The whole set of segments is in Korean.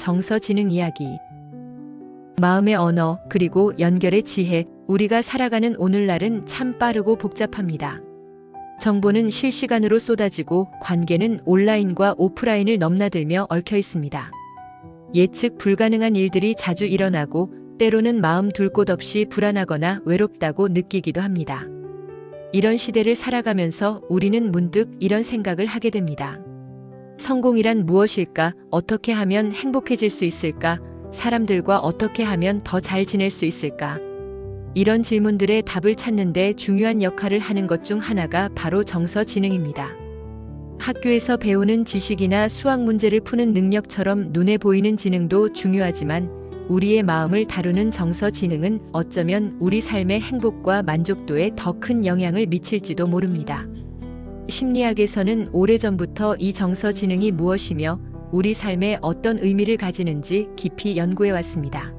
정서지능 이야기. 마음의 언어, 그리고 연결의 지혜, 우리가 살아가는 오늘날은 참 빠르고 복잡합니다. 정보는 실시간으로 쏟아지고 관계는 온라인과 오프라인을 넘나들며 얽혀 있습니다. 예측 불가능한 일들이 자주 일어나고 때로는 마음 둘 곳 없이 불안하거나 외롭다고 느끼기도 합니다. 이런 시대를 살아가면서 우리는 문득 이런 생각을 하게 됩니다. 성공이란 무엇일까? 어떻게 하면 행복해질 수 있을까? 사람들과 어떻게 하면 더 잘 지낼 수 있을까? 이런 질문들의 답을 찾는데 중요한 역할을 하는 것 중 하나가 바로 정서 지능입니다. 학교에서 배우는 지식이나 수학 문제를 푸는 능력처럼 눈에 보이는 지능도 중요하지만 우리의 마음을 다루는 정서 지능은 어쩌면 우리 삶의 행복과 만족도에 더 큰 영향을 미칠지도 모릅니다. 심리학에서는 오래전부터 이 정서 지능이 무엇이며 우리 삶에 어떤 의미를 가지는지 깊이 연구해 왔습니다.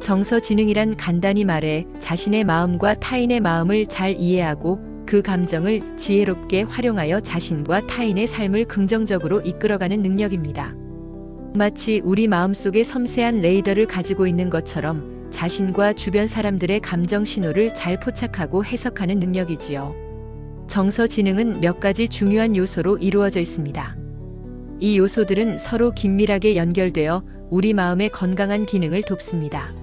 정서 지능이란 간단히 말해 자신의 마음과 타인의 마음을 잘 이해하고 그 감정을 지혜롭게 활용하여 자신과 타인의 삶을 긍정적으로 이끌어가는 능력입니다. 마치 우리 마음속에 섬세한 레이더를 가지고 있는 것처럼 자신과 주변 사람들의 감정 신호를 잘 포착하고 해석하는 능력이지요. 정서 지능은 몇 가지 중요한 요소로 이루어져 있습니다. 이 요소들은 서로 긴밀하게 연결되어 우리 마음의 건강한 기능을 돕습니다.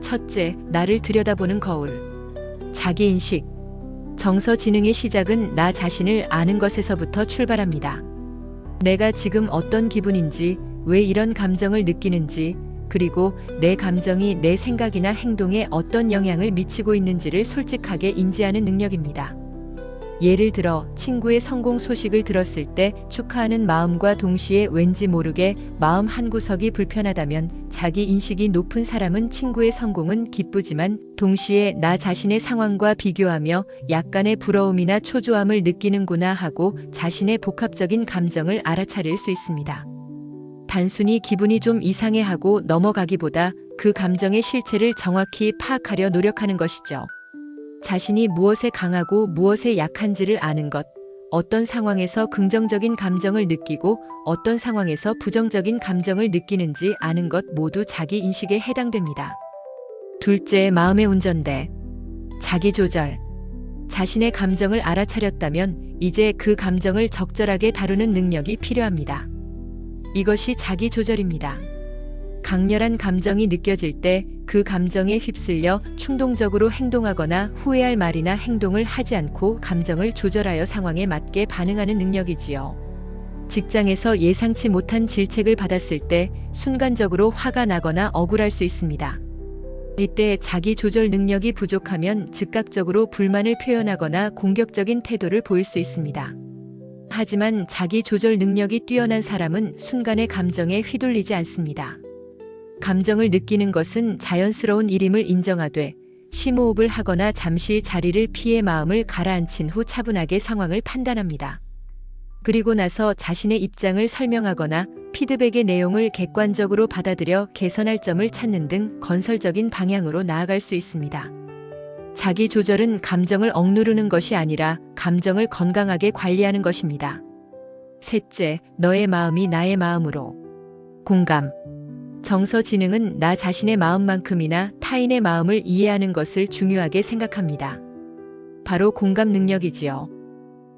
첫째, 나를 들여다보는 거울. 자기 인식. 정서 지능의 시작은 나 자신을 아는 것에서부터 출발합니다. 내가 지금 어떤 기분인지, 왜 이런 감정을 느끼는지, 그리고 내 감정이 내 생각이나 행동에 어떤 영향을 미치고 있는지를 솔직하게 인지하는 능력입니다. 예를 들어 친구의 성공 소식을 들었을 때 축하하는 마음과 동시에 왠지 모르게 마음 한 구석이 불편하다면 자기 인식이 높은 사람은 친구의 성공은 기쁘지만 동시에 나 자신의 상황과 비교하며 약간의 부러움이나 초조함을 느끼는구나 하고 자신의 복합적인 감정을 알아차릴 수 있습니다. 단순히 기분이 좀 이상해 하고 넘어가기보다 그 감정의 실체를 정확히 파악하려 노력하는 것이죠. 자신이 무엇에 강하고 무엇에 약한지를 아는 것, 어떤 상황에서 긍정적인 감정을 느끼고 어떤 상황에서 부정적인 감정을 느끼는지 아는 것 모두 자기 인식에 해당됩니다. 둘째, 마음의 운전대. 자기 조절. 자신의 감정을 알아차렸다면 이제 그 감정을 적절하게 다루는 능력이 필요합니다. 이것이 자기 조절입니다. 강렬한 감정이 느껴질 때 그 감정에 휩쓸려 충동적으로 행동하거나 후회할 말이나 행동을 하지 않고 감정을 조절하여 상황에 맞게 반응하는 능력이지요. 직장에서 예상치 못한 질책을 받았을 때 순간적으로 화가 나거나 억울할 수 있습니다. 이때 자기 조절 능력이 부족하면 즉각적으로 불만을 표현하거나 공격적인 태도를 보일 수 있습니다. 하지만 자기 조절 능력이 뛰어난 사람은 순간의 감정에 휘둘리지 않습니다. 감정을 느끼는 것은 자연스러운 일임을 인정하되 심호흡을 하거나 잠시 자리를 피해 마음을 가라앉힌 후 차분하게 상황을 판단합니다. 그리고 나서 자신의 입장을 설명하거나 피드백의 내용을 객관적으로 받아들여 개선할 점을 찾는 등 건설적인 방향으로 나아갈 수 있습니다. 자기 조절은 감정을 억누르는 것이 아니라 감정을 건강하게 관리하는 것입니다. 셋째, 너의 마음이 나의 마음으로. 공감. 정서지능은 나 자신의 마음만큼이나 타인의 마음을 이해하는 것을 중요하게 생각합니다. 바로 공감 능력이지요.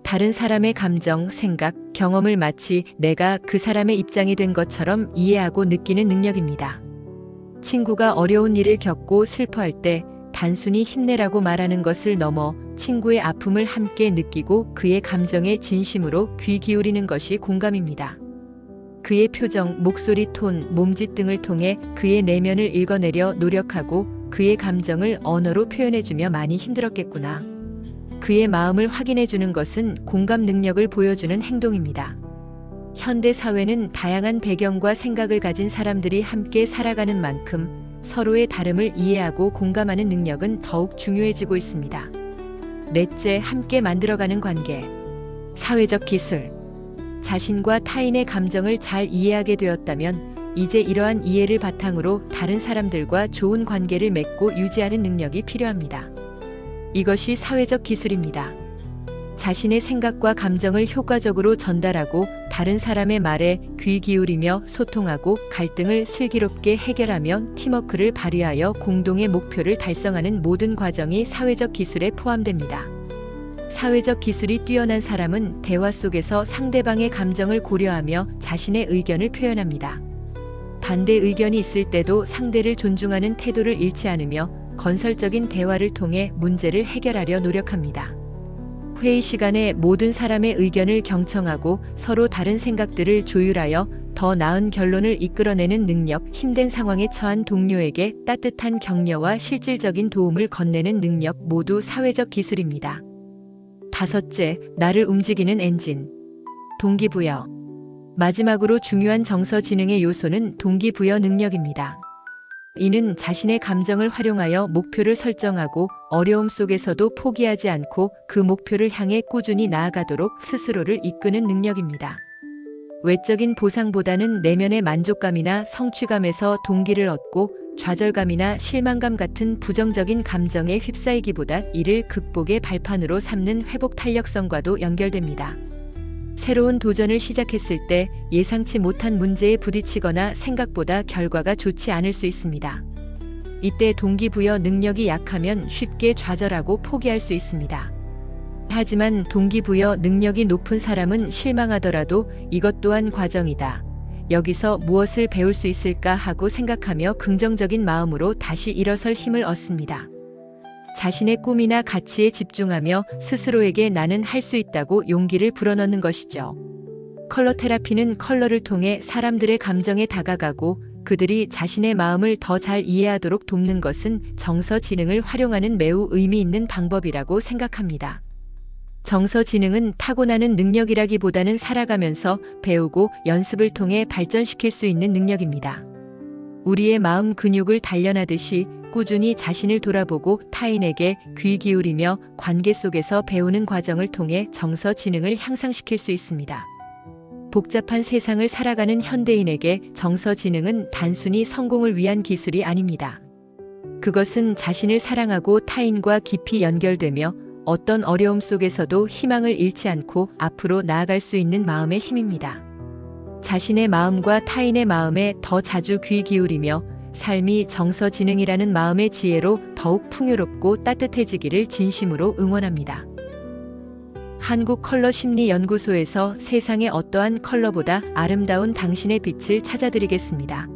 다른 사람의 감정, 생각, 경험을 마치 내가 그 사람의 입장이 된 것처럼 이해하고 느끼는 능력입니다. 친구가 어려운 일을 겪고 슬퍼할 때 단순히 힘내라고 말하는 것을 넘어 친구의 아픔을 함께 느끼고 그의 감정에 진심으로 귀 기울이는 것이 공감입니다. 그의 표정, 목소리 톤, 몸짓 등을 통해 그의 내면을 읽어내려 노력하고 그의 감정을 언어로 표현해주며 많이 힘들었겠구나. 그의 마음을 확인해주는 것은 공감 능력을 보여주는 행동입니다. 현대 사회는 다양한 배경과 생각을 가진 사람들이 함께 살아가는 만큼 서로의 다름을 이해하고 공감하는 능력은 더욱 중요해지고 있습니다. 넷째, 함께 만들어가는 관계. 사회적 기술. 자신과 타인의 감정을 잘 이해하게 되었다면 이제 이러한 이해를 바탕으로 다른 사람들과 좋은 관계를 맺고 유지하는 능력이 필요합니다. 이것이 사회적 기술입니다. 자신의 생각과 감정을 효과적으로 전달하고 다른 사람의 말에 귀 기울이며 소통하고 갈등을 슬기롭게 해결하며 팀워크를 발휘하여 공동의 목표를 달성하는 모든 과정이 사회적 기술에 포함됩니다. 사회적 기술이 뛰어난 사람은 대화 속에서 상대방의 감정을 고려하며 자신의 의견을 표현합니다. 반대 의견이 있을 때도 상대를 존중하는 태도를 잃지 않으며 건설적인 대화를 통해 문제를 해결하려 노력합니다. 회의 시간에 모든 사람의 의견을 경청하고 서로 다른 생각들을 조율하여 더 나은 결론을 이끌어내는 능력, 힘든 상황에 처한 동료에게 따뜻한 격려와 실질적인 도움을 건네는 능력 모두 사회적 기술입니다. 다섯째, 나를 움직이는 엔진. 동기부여. 마지막으로 중요한 정서 지능의 요소는 동기부여 능력입니다. 이는 자신의 감정을 활용하여 목표를 설정하고 어려움 속에서도 포기하지 않고 그 목표를 향해 꾸준히 나아가도록 스스로를 이끄는 능력입니다. 외적인 보상보다는 내면의 만족감이나 성취감에서 동기를 얻고 좌절감이나 실망감 같은 부정적인 감정에 휩싸이기보다 이를 극복의 발판으로 삼는 회복 탄력성과도 연결됩니다. 새로운 도전을 시작했을 때 예상치 못한 문제에 부딪히거나 생각보다 결과가 좋지 않을 수 있습니다. 이때 동기부여 능력이 약하면 쉽게 좌절하고 포기할 수 있습니다. 하지만 동기부여 능력이 높은 사람은 실망하더라도 이것 또한 과정이다. 여기서 무엇을 배울 수 있을까 하고 생각하며 긍정적인 마음으로 다시 일어설 힘을 얻습니다. 자신의 꿈이나 가치에 집중하며 스스로에게 나는 할 수 있다고 용기를 불어넣는 것이죠. 컬러 테라피는 컬러를 통해 사람들의 감정에 다가가고 그들이 자신의 마음을 더 잘 이해하도록 돕는 것은 정서 지능을 활용하는 매우 의미 있는 방법이라고 생각합니다. 정서 지능은 타고나는 능력이라기보다는 살아가면서 배우고 연습을 통해 발전시킬 수 있는 능력입니다. 우리의 마음 근육을 단련하듯이 꾸준히 자신을 돌아보고 타인에게 귀 기울이며 관계 속에서 배우는 과정을 통해 정서 지능을 향상시킬 수 있습니다. 복잡한 세상을 살아가는 현대인에게 정서 지능은 단순히 성공을 위한 기술이 아닙니다. 그것은 자신을 사랑하고 타인과 깊이 연결되며 어떤 어려움 속에서도 희망을 잃지 않고 앞으로 나아갈 수 있는 마음의 힘입니다. 자신의 마음과 타인의 마음에 더 자주 귀 기울이며 삶이 정서지능이라는 마음의 지혜로 더욱 풍요롭고 따뜻해지기를 진심으로 응원합니다. 한국 컬러 심리 연구소에서 세상의 어떠한 컬러보다 아름다운 당신의 빛을 찾아드리겠습니다.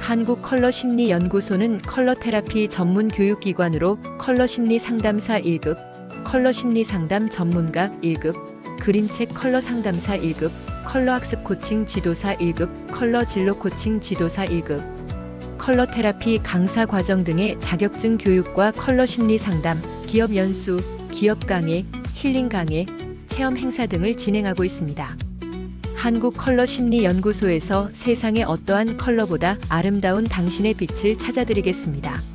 한국 컬러 심리 연구소는 컬러 테라피 전문 교육기관으로 컬러 심리 상담사 1급, 컬러 심리 상담 전문가 1급, 그림책 컬러 상담사 1급, 컬러 학습 코칭 지도사 1급, 컬러 진로 코칭 지도사 1급, 컬러 테라피 강사 과정 등의 자격증 교육과 컬러 심리 상담, 기업 연수, 기업 강의, 힐링 강의, 체험 행사 등을 진행하고 있습니다. 한국 컬러 심리 연구소에서 세상의 어떠한 컬러보다 아름다운 당신의 빛을 찾아드리겠습니다.